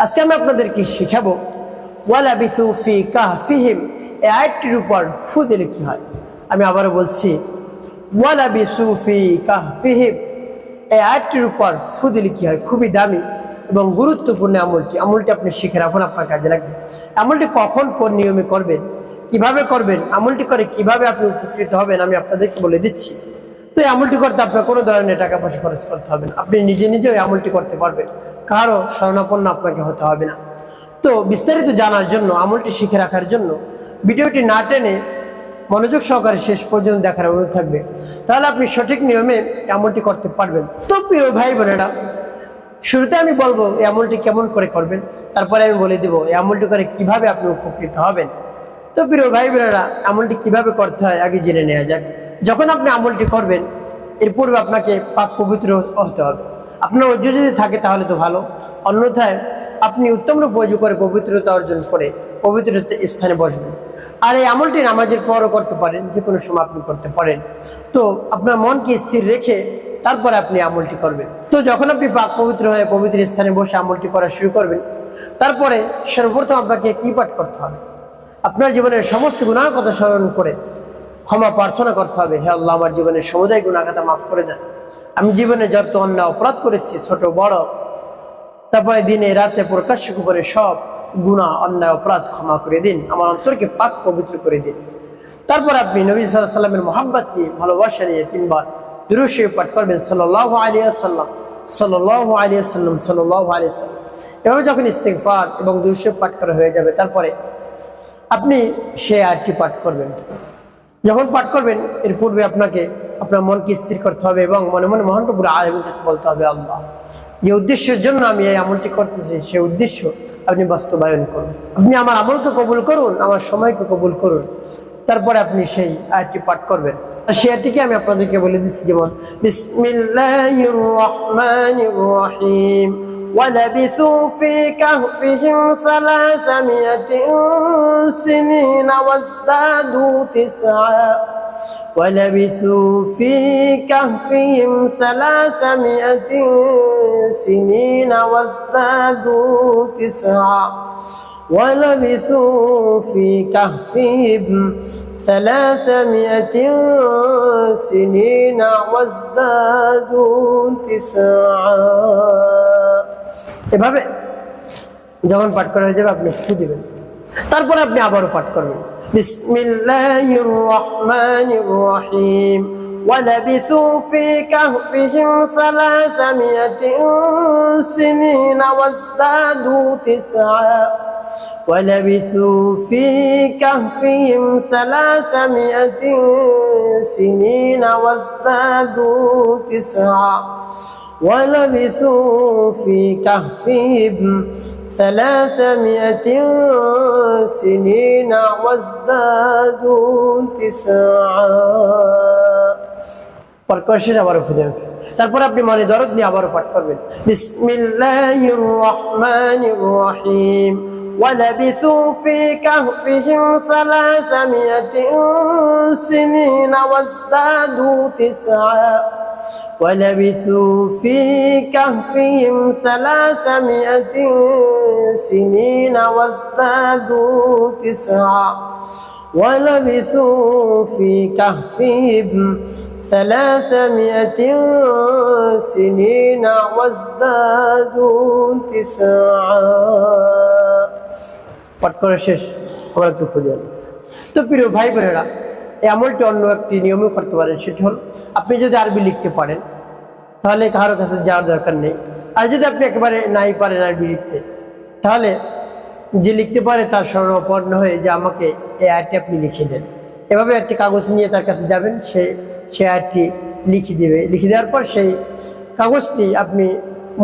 আজকে আমি আপনাদেরকে শিখাবো ওয়ালা বিসু ফি কাহফিহিম। এই আয়াতটির উপর ফু দিলে কি হয়? আমি আবারও বলছি ওয়ালা বিসু ফি কাহফিহিম। এই আয়াতটির উপর ফু দিলে কি হয়? খুবই দামি এবং গুরুত্বপূর্ণ আমলটি। আমলটি আপনি শিখে রাখুন, আপনার কাজে লাগবে। আমলটি কখন, কোন নিয়মে করবেন, কীভাবে করবেন, আমলটি করে কীভাবে আপনি উপকৃত হবেন, আমি আপনাদেরকে বলে দিচ্ছি। তো এই আমলটি করতে আপনার কোনো ধরনের টাকা পয়সা খরচ করতে হবে না। আপনি নিজে নিজে ওই আমলটি করতে পারবেন। কারও শরণাপন্ন আপনাকে হতে হবে না। তো বিস্তারিত জানার জন্য, আমলটি শিখে রাখার জন্য ভিডিওটি না টেনে মনোযোগ সহকারে শেষ পর্যন্ত দেখার অনুরোধ থাকবে। তাহলে আপনি সঠিক নিয়মে আমলটি করতে পারবেন। তো প্রিয় ভাই বোনেরা, শুরুতে আমি বলব এই আমলটি কেমন করে করবেন, তারপরে আমি বলে দিব এই আমলটি করে কীভাবে আপনি উপকৃত হবেন। তো প্রিয় ভাই বোনেরা, আমলটি কীভাবে করতে হয় আগে জেনে নেওয়া যাক। যখন আপনি আমলটি করবেন, এর পূর্বে আপনাকে পাক পবিত্র হতে হবে। আপনার অর্জ যদি থাকে তাহলে তো ভালো। অন্যথায় আপনি উত্তম রূপ অজু করে পবিত্রতা অর্জন করে পবিত্র স্থানে বসবেন। আর এই আমলটি নামাজের পরও করতে পারেন, যে কোনো সময় আপনি করতে পারেন। তো আপনার মনকে স্থির রেখে তারপরে আপনি আমলটি করবেন। তো যখন আপনি পাক পবিত্র হয়ে পবিত্র স্থানে বসে আমলটি করা শুরু করবেন, তারপরে সর্বপ্রথম আপনাকে কি পাঠ করতে হবে। আপনার জীবনের সমস্ত গুণার কথা স্মরণ করে ক্ষমা প্রার্থনা করতে হবে। হে আল্লাহ, আমার জীবনের সমুদায় গুণাগাতা মাফ করে দেন। আমি জীবনে যত অন্যায় অপরাধ করেছি, ছোট, বড়, তারপরে দিনে, রাতে প্রকাশ্য করে সব গুণা অন্যায়, অপরাধ ক্ষমা করে দিন, আমার অন্তরকে পাক পবিত্র করে দিন। তারপর আপনি নবী সাল্লাহ সাল্লামের মোহাম্মত নিয়ে ভালোবাসা নিয়ে তিনবার দুরুশে পাঠ করবেন সাল্লাহ আলিয়া সাল্লাম সাল্লাহ আলিয়া সাল্লাম সাল্লাহ আলিয়া সাল্লাম এভাবে যখন ইস্তেকফার এবং দুরুশে পাঠ করা হয়ে যাবে, তারপরে আপনি সে আয়টি পাঠ করবেন। যখন পাঠ করবেন, এর পূর্বে আপনাকে আপনার মনকে স্থির করতে হবে এবং মনে মনে মহানপুর আলমের কাছে বলতে হবে আল্লাহ যে উদ্দেশ্যের জন্য আমি এই আমলটি করতেছি সে উদ্দেশ্য আপনি বাস্তবায়ন করুন আপনি আমার আমলকে কবুল করুন আমার সময়কে কবুল করুন তারপরে আপনি সেই আয়টি পাঠ করবেন আর সে আয়টিকে আমি আপনাদেরকে বলে দিচ্ছি যেমন বিসমিল্লাহির রহমানির রহিম ولبثوا في كهفهم ثلاثمائة سنين وازدادوا تسعا ولبثوا في كهفهم ثلاثمائة سنين وازدادوا تسعا ولبثوا في كهفهم ثلاثمائة سنين وازدادوا تسعا এভাবে যখন পাঠ করা হয়ে যাবে আপনি ফু দিবেন তারপরে আপনি আবারও পাঠ করবেন بسم الله الرحمن الرحيم ولبثوا في كهفهم ثلاثمائة سنين وازدادوا تسعا ولبثوا في كهفهم ثلاثمائة سنين وازدادوا تسعا ولبثوا في كهفهم ثلاثمائة سنين وازدادوا تسعا পাঠ করা শেষ আবারও খুঁজে তারপর আপনি মনে দরদ নিয়ে আবারও পাঠ করবেন বিসমিল্লাহির রহমানির রহিম ولبثوا في كهفهم ثلاثمائة سنين وازدادوا تسعا ولبثوا في كهفهم ثلاثمائة سنين وازدادوا تسعا ولبثوا في كهفهم ثلاثمائة سنين وازدادوا تسعا পাঠ করা শেষ আবার একটু খুঁজে তো প্রিয় ভাই বোনেরা এই আমলটি অন্য একটি নিয়মও করতে পারেন, সেটি হল আপনি যদি আরবি লিখতে পারেন, তাহলে কারও কাছে যাওয়ার দরকার নেই। আর যদি আপনি একেবারে নাই পারেন আরবি লিখতে, তাহলে যে লিখতে পারে তার স্মরণাপন্ন হয়ে যে আমাকে এই আয়টি আপনি লিখে দেন। এভাবে একটি কাগজ নিয়ে তার কাছে যাবেন, সে সে আয়টি লিখে দেবে। লিখে দেওয়ার পর সেই কাগজটি আপনি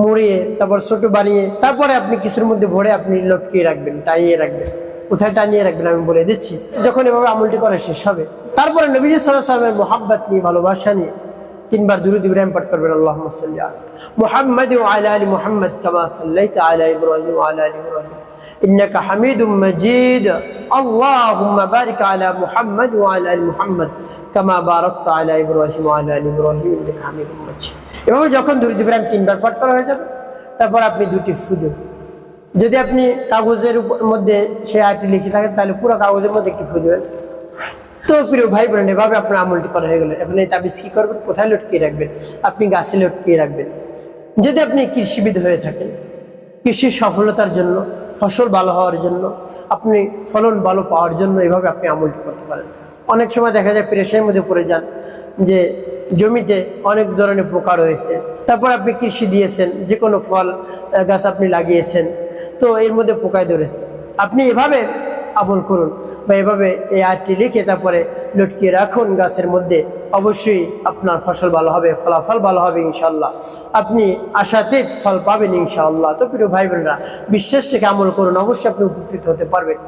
মুড়িয়ে, তারপর ছোট বানিয়ে তারপরে আপনি কিছুর মধ্যে ভরে আপনি লটকিয়ে রাখবেন টানিয়ে রাখবেন। কোথায় টানিয়ে রাখবেন আমি বলে দিচ্ছি যখন এভাবে আমলটি করা শেষ হবে তারপরে নবীজ সাল্লাহ সাল্লামের মোহাব্বত নিয়ে ভালোবাসা নিয়ে তিনবার দুরুদ ইব্রাহিম পাঠ করবেন আল্লাহ সাল্লি আলা মুহাম্মদ ওয়ালা আলী মুহাম্মদ কামা সাল্লাইতা আলা ইব্রাহিম ওয়ালা আলী ইব্রাহিম إنك حميد مجيد اللهم بارك على محمد وعلى آل محمد كما باركت على إبراهيم وعلى آل إبراهيم إنك حميد مجيد এভাবে যখন দুরুদ ইব্রাহিম তিনবার পাঠ করা হয়ে যাবে তারপর আপনি দুটি ফুজুর যদি আপনি কাগজের মধ্যে সে আয়টি লিখে থাকেন তাহলে পুরো কাগজের মধ্যে একটি খুঁজবেন তো প্রিয় ভাই বোনেন এভাবে আপনার আমলটি করা হয়ে গেল। এখন এই তাবিজ কি করবেন? কোথায় লটকিয়ে রাখবেন? আপনি গাছে লটকিয়ে রাখবেন। যদি আপনি কৃষিবিদ হয়ে থাকেন, কৃষির সফলতার জন্য, ফসল ভালো হওয়ার জন্য, আপনি ফলন ভালো পাওয়ার জন্য এভাবে আপনি আমলটি করতে পারেন। অনেক সময় দেখা যায়, প্রেশারের মধ্যে পড়ে যান যে জমিতে অনেক ধরনের পোকা রয়েছে। তারপর আপনি কৃষি দিয়েছেন যে কোনো ফল গাছ আপনি লাগিয়েছেন তো এর মধ্যে পোকায় ধরেছে। আপনি এভাবে আমল করুন বা এভাবে এই আয়টি লিখে তারপরে লটকিয়ে রাখুন গাছের মধ্যে। অবশ্যই আপনার ফসল ভালো হবে, ফলাফল ভালো হবে ইনশাল্লাহ আপনি আশাতে ফল পাবেন ইনশাআল্লাহ। তো প্রিয় ভাই বোনেরা বিশ্বাস থেকে আমল করুন, অবশ্যই আপনি উপকৃত হতে পারবেন।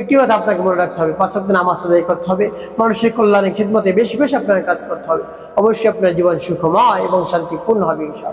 একটি কথা আপনাকে মনে রাখতে হবে, পাঁচ দিন নামাজ আদায় করতে হবে। মানুষের কল্যাণের খিদমতে বেশি বেশি আপনার কাজ করতে হবে। অবশ্যই আপনার জীবন সুখময় এবং শান্তিপূর্ণ হবে ইনশাআল্লাহ।